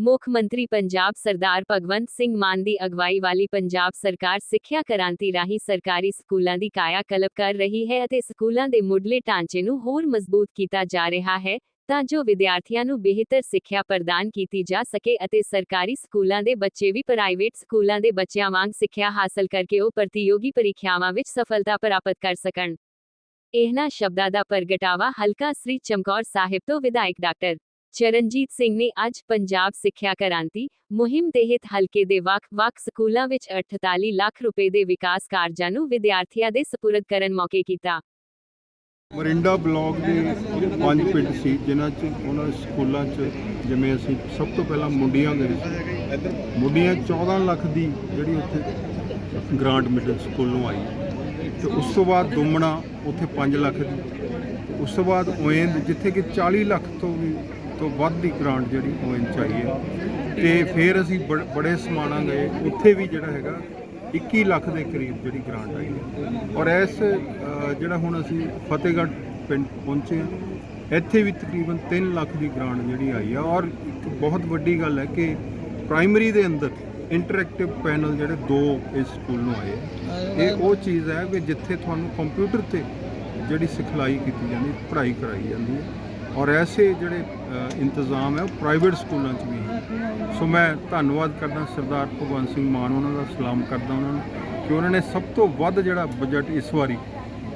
ਮੁੱਖ ਮੰਤਰੀ ਪੰਜਾਬ ਸਰਦਾਰ ਭਗਵੰਤ ਸਿੰਘ ਮਾਨ ਦੀ ਅਗਵਾਈ ਵਾਲੀ ਪੰਜਾਬ ਸਰਕਾਰ ਸਿੱਖਿਆ ਕ੍ਰਾਂਤੀ ਰਾਹੀਂ ਸਰਕਾਰੀ ਸਕੂਲਾਂ ਦੀ ਕਾਇਆ ਕਲਪ ਕਰ ਰਹੀ ਹੈ ਅਤੇ ਸਕੂਲਾਂ ਦੇ ਮੁੱਢਲੇ ਢਾਂਚੇ ਨੂੰ ਹੋਰ ਮਜ਼ਬੂਤ ਕੀਤਾ ਜਾ ਰਿਹਾ ਹੈ ਤਾਂ ਜੋ ਵਿਦਿਆਰਥੀਆਂ ਨੂੰ ਬਿਹਤਰ ਸਿੱਖਿਆ ਪ੍ਰਦਾਨ ਕੀਤੀ ਜਾ ਸਕੇ ਅਤੇ ਸਰਕਾਰੀ ਸਕੂਲਾਂ ਦੇ ਬੱਚੇ ਵੀ ਪ੍ਰਾਈਵੇਟ ਸਕੂਲਾਂ ਦੇ ਬੱਚਿਆਂ ਵਾਂਗ ਸਿੱਖਿਆ ਹਾਸਲ ਕਰਕੇ ਉਹ ਪ੍ਰਤੀਯੋਗੀ ਪ੍ਰੀਖਿਆਵਾਂ ਵਿੱਚ ਸਫਲਤਾ ਪ੍ਰਾਪਤ ਕਰ ਸਕਣ। ਇਹਨਾਂ ਸ਼ਬਦਾਂ ਦਾ ਪ੍ਰਗਟਾਵਾ ਹਲਕਾ ਸ੍ਰੀ ਚਮਕੌਰ ਸਾਹਿਬ ਤੋਂ ਵਿਧਾਇਕ ਡਾਕਟਰ ਚਰਨਜੀਤ ਸਿੰਘ ਨੇ ਅੱਜ ਪੰਜਾਬ ਸਿੱਖਿਆ ਕ੍ਰਾਂਤੀ ਮੁਹਿੰਮ ਤਹਿਤ ਹਲਕੇ ਦੇ ਵੱਖ-ਵੱਖ ਸਕੂਲਾਂ ਵਿੱਚ 48 ਲੱਖ ਰੁਪਏ ਦੇ ਵਿਕਾਸ ਕਾਰਜਾਂ ਨੂੰ ਵਿਦਿਆਰਥੀਆਂ ਦੇ ਸਪੁਰਦ ਕਰਨ ਮੌਕੇ ਕੀਤਾ। ਮਰਿੰਡਾ ਬਲਾਕ ਦੇ ਪੰਜ ਪਿੰਡ ਸੀ, ਜਿਨ੍ਹਾਂ 'ਚ ਉਹਨਾਂ ਸਕੂਲਾਂ 'ਚ ਜਿਵੇਂ ਅਸੀਂ ਸਭ ਤੋਂ ਪਹਿਲਾਂ ਮੁੰਡੀਆਂ ਦੇ ਵਿੱਚ ਮੁੰਡੀਆਂ 14 ਲੱਖ ਦੀ ਜਿਹੜੀ ਉੱਥੇ ਗ੍ਰਾਂਟ ਮਿਡਲ ਸਕੂਲ ਨੂੰ ਆਈ। ਤੇ ਉਸ ਤੋਂ ਬਾਅਦ ਦੁਮਣਾ ਉੱਥੇ 5 ਲੱਖ ਦੀ। ਉਸ ਤੋਂ ਬਾਅਦ ਓਏਨ ਜਿੱਥੇ ਕਿ 40 ਲੱਖ ਤੋਂ ਵੀ ਤੋਂ ਵੱਧ ਦੀ ਗ੍ਰਾਂਟ ਜਿਹੜੀ ਓਏਨ ਚਾਹੀਏ ਤੇ ਫਿਰ ਅਸੀਂ ਬੜ- ਬੜੇ ਸਮਾਣਾ ਗਏ। ਉੱਥੇ ਵੀ ਜਿਹੜਾ ਹੈਗਾ 21 ਲੱਖ ਦੇ ਕਰੀਬ ਜਿਹੜੀ ਗ੍ਰਾਂਟ ਆਈ ਹੈ। ਔਰ ਇਸ ਜਿਹੜਾ ਹੁਣ ਅਸੀਂ ਫਤਿਹਗੜ੍ਹ ਪਿੰਡ ਪਹੁੰਚੇ ਹਾਂ, ਇੱਥੇ ਵੀ ਤਕਰੀਬਨ 3 ਲੱਖ ਦੀ ਗ੍ਰਾਂਟ ਜਿਹੜੀ ਆਈ ਆ ਔਰ ਇੱਕ ਬਹੁਤ ਵੱਡੀ ਗੱਲ ਹੈ ਕਿ ਪ੍ਰਾਇਮਰੀ ਦੇ ਅੰਦਰ ਇੰਟਰੈਕਟਿਵ ਪੈਨਲ ਜਿਹੜੇ ਦੋ ਇਸ ਸਕੂਲ ਨੂੰ ਆਏ ਇਹ ਉਹ ਚੀਜ਼ ਹੈ ਕਿ ਜਿੱਥੇ ਤੁਹਾਨੂੰ ਕੰਪਿਊਟਰ ਤੇ ਜਿਹੜੀ ਸਿਖਲਾਈ ਕੀਤੀ ਜਾਂਦੀ, ਪੜ੍ਹਾਈ ਕਰਾਈ ਜਾਂਦੀ ਹੈ। ਔਰ ਐਸੇ ਜਿਹੜੇ ਇੰਤਜ਼ਾਮ ਹੈ, ਉਹ ਪ੍ਰਾਈਵੇਟ ਸਕੂਲਾਂ 'ਚ ਵੀ ਹੈ। ਸੋ ਮੈਂ ਧੰਨਵਾਦ ਕਰਦਾ ਸਰਦਾਰ ਭਗਵੰਤ ਸਿੰਘ ਮਾਨ ਉਹਨਾਂ ਦਾ, ਸਲਾਮ ਕਰਦਾ ਉਹਨਾਂ ਨੂੰ ਕਿ ਉਹਨਾਂ ਨੇ ਸਭ ਤੋਂ ਵੱਧ ਜਿਹੜਾ ਬਜਟ ਇਸ ਵਾਰੀ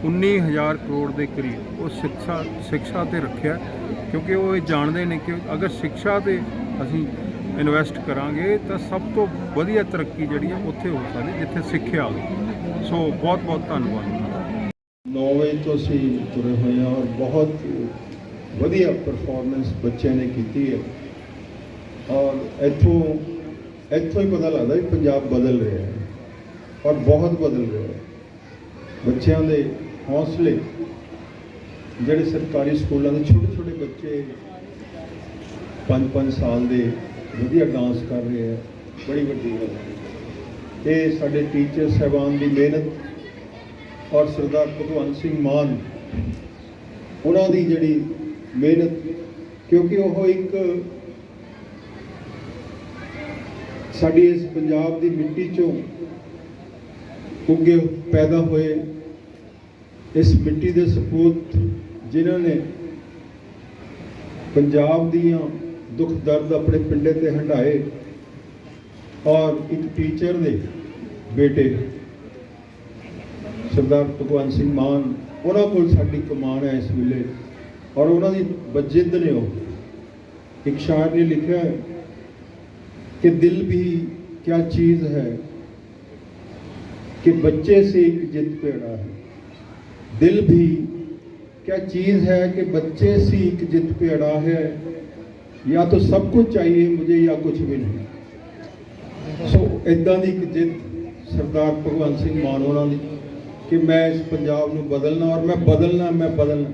19000 ਕਰੋੜ ਦੇ ਕਰੀਬ ਉਹ ਸਿੱਖਿਆ ਸਿੱਖਿਆ ਤੇ ਰੱਖਿਆ ਕਿਉਂਕਿ ਉਹ ਇਹ ਜਾਣਦੇ ਨੇ ਕਿ ਅਗਰ ਸਿੱਖਿਆ ਤੇ ਅਸੀਂ ਇਨਵੈਸਟ ਕਰਾਂਗੇ ਤਾਂ ਸਭ ਤੋਂ ਵਧੀਆ ਤਰੱਕੀ ਜਿਹੜੀ ਹੈ ਉੱਥੇ ਹੋ ਸਕਦੀ ਜਿੱਥੇ ਸਿੱਖਿਆ ਹੋਵੇ ਸੋ ਬਹੁਤ ਬਹੁਤ ਧੰਨਵਾਦ। 9 ਵਜੇ ਤੋਂ ਅਸੀਂ ਤੁਰੇ ਹੋਏ ਹਾਂ ਔਰ ਬਹੁਤ ਵਧੀਆ ਪਰਫਾਰਮੈਂਸ ਬੱਚਿਆਂ ਨੇ ਕੀਤੀ ਹੈ। ਔਰ ਇੱਥੋਂ ਇੱਥੋਂ ਹੀ ਪਤਾ ਲੱਗਦਾ ਵੀ ਪੰਜਾਬ ਬਦਲ ਰਿਹਾ ਹੈ ਔਰ ਬਹੁਤ ਬਦਲ ਰਿਹਾ ਹੈ। ਬੱਚਿਆਂ ਦੇ ਹੌਸਲੇ, ਜਿਹੜੇ ਸਰਕਾਰੀ ਸਕੂਲਾਂ ਦੇ ਛੋਟੇ ਛੋਟੇ ਬੱਚੇ 5-5 ਸਾਲ ਦੇ ਵਧੀਆ ਡਾਂਸ ਕਰ ਰਹੇ ਹੈ, ਬੜੀ ਵੱਡੀ ਗੱਲ ਹੈ। ਇਹ ਸਾਡੇ ਟੀਚਰ ਸਹਿਬਾਨ ਦੀ ਮਿਹਨਤ ਔਰ ਸਰਦਾਰ ਭਗਵੰਤ ਸਿੰਘ ਮਾਨ, ਉਹਨਾਂ ਦੀ ਜਿਹੜੀ ਮਿਹਨਤ, ਕਿਉਂਕਿ ਉਹ ਇੱਕ ਸਾਡੀ ਇਸ ਪੰਜਾਬ ਦੀ ਮਿੱਟੀ ਚੋਂ ਉੱਗੇ ਪੈਦਾ ਹੋਏ ਇਸ ਮਿੱਟੀ ਦੇ ਸਪੂਤ ਜਿਨ੍ਹਾਂ ਨੇ ਪੰਜਾਬ ਦੀਆਂ ਦੁੱਖ ਦਰਦ ਆਪਣੇ ਪਿੰਡੇ ਤੇ ਹੰਢਾਏ ਔਰ ਇੱਕ ਟੀਚਰ ਦੇ ਬੇਟੇ ਸਰਦਾਰ ਭਗਵੰਤ ਸਿੰਘ ਮਾਨ, ਉਹਨਾਂ ਕੋਲ ਸਾਡੀ ਕਮਾਨ ਹੈ ਇਸ ਵੇਲੇ। ਔਰ ਉਹਨਾਂ ਦੀ ਬਜਿੱਦ ਨੇ ਉਹ ਇੱਕ ਸ਼ਾਇਰ ਨੇ ਲਿਖਿਆ ਹੈ कि दिल भी क्या चीज है कि बच्चे से एक जिद पे अड़ा है दिल भी क्या चीज है कि बच्चे से एक जिद पे अड़ा है या तो सब कुछ चाहिए मुझे या कुछ भी नहीं ਸੋ ਇਦਾਂ ਦੀ ਇੱਕ ਜਿੱਦ ਸਰਦਾਰ ਭਗਵੰਤ ਸਿੰਘ ਮਾਨ ਉਹਨਾਂ ਦੀ ਕਿ ਮੈਂ ਇਸ ਪੰਜਾਬ ਨੂੰ ਬਦਲਣਾ ਔਰ ਮੈਂ ਬਦਲਣਾ ਮੈਂ ਬਦਲਣਾ